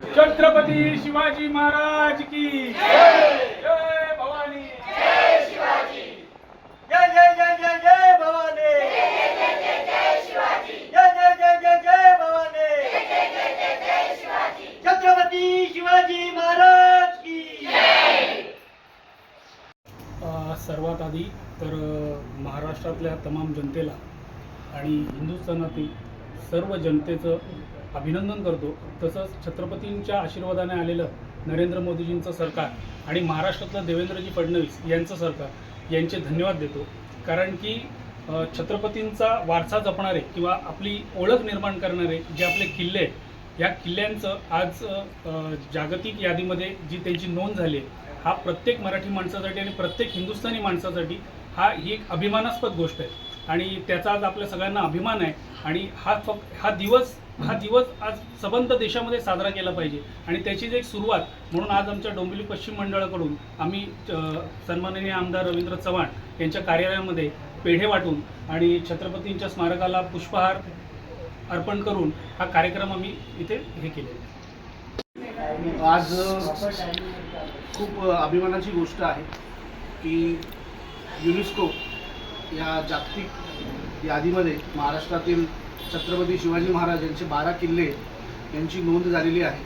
छत्रपती शिवाजी महाराज की जय! भवानी! जय जय जय जय जय भवानी! जय जय जय जय जय भवानी! छत्रपती शिवाजी महाराज की सर्वात आधी तर महाराष्ट्रातल्या तमाम जनतेला आणि हिंदुस्थानातील सर्व जनतेचं अभिनंदन करतो. तसंच छत्रपतींच्या आशीर्वादाने आलेलं नरेंद्र मोदीजींचं सरकार आणि महाराष्ट्रातलं देवेंद्रजी फडणवीस यांचं सरकार यांचे धन्यवाद देतो. कारण की छत्रपतींचा वारसा जपणारे किंवा आपली ओळख निर्माण करणारे जे आपले किल्ले आहेत या किल्ल्यांचं आज जागतिक यादीमध्ये जी त्यांची नोंद झाली आहे हा प्रत्येक मराठी माणसासाठी आणि प्रत्येक हिंदुस्थानी माणसासाठी हा ही एक अभिमानास्पद गोष्ट आहे. आणि त्याचा आज आपल्या सगळ्यांना अभिमान आहे. आणि हा फक्त हा दिवस हा दिवस आज सबंध देशामध्ये साजरा केला पाहिजे. आणि त्याचीच एक सुरुवात म्हणून आज आमच्या डोंबिवली पश्चिम मंडळाकडून आम्ही सन्माननीय आमदार रवींद्र चव्हाण यांच्या कार्यालयामध्ये पेढे वाटून आणि छत्रपतींच्या स्मारकाला पुष्पहार अर्पण करून हा कार्यक्रम आम्ही इथे हे केले आज खूप अभिमानाची गोष्ट आहे की युनेस्को या जागतिक यादीमध्ये महाराष्ट्रातील छत्रपती शिवाजी महाराज यांचे बारा किल्ले यांची नोंद झालेली आहे.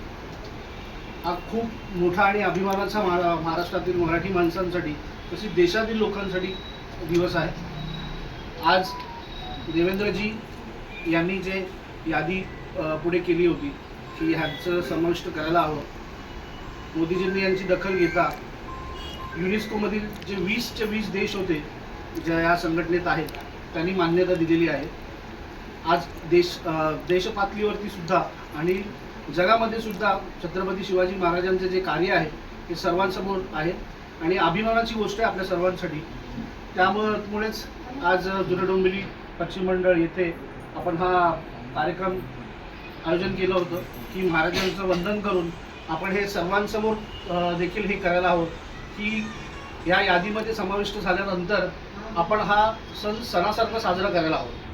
हा खूप मोठा आणि अभिमानाचा महा महाराष्ट्रातील मराठी माणसांसाठी तसेच देशातील लोकांसाठी दिवस आहे. आज देवेंद्रजी यांनी जे यादी पुढे केली होती की ह्यांचं समाविष्ट करायला हवं. मोदीजींनी यांची दखल घेता युनेस्कोमधील जे वीसचे वीस देश होते ज्या या संघटनेत आहेत त्यांनी मान्यता दिलेली आहे. आज देश देशपातळीवरती सुद्धा आणि जगामध्ये सुद्धा छत्रपती शिवाजी महाराजांचे जे कार्य आहे ते सर्वांसमोर आहे आणि अभिमानाची गोष्ट आहे आपल्या सर्वांसाठी. त्यामुळेच आज जुनं पश्चिम मंडळ येथे आपण हा कार्यक्रम आयोजन केलं होतं की महाराजांचं वंदन करून आपण हे सर्वांसमोर देखील हे करायला हवं की या यादीमध्ये समाविष्ट झाल्यानंतर आपण हा सण सणासारखा साजरा करायला हवं.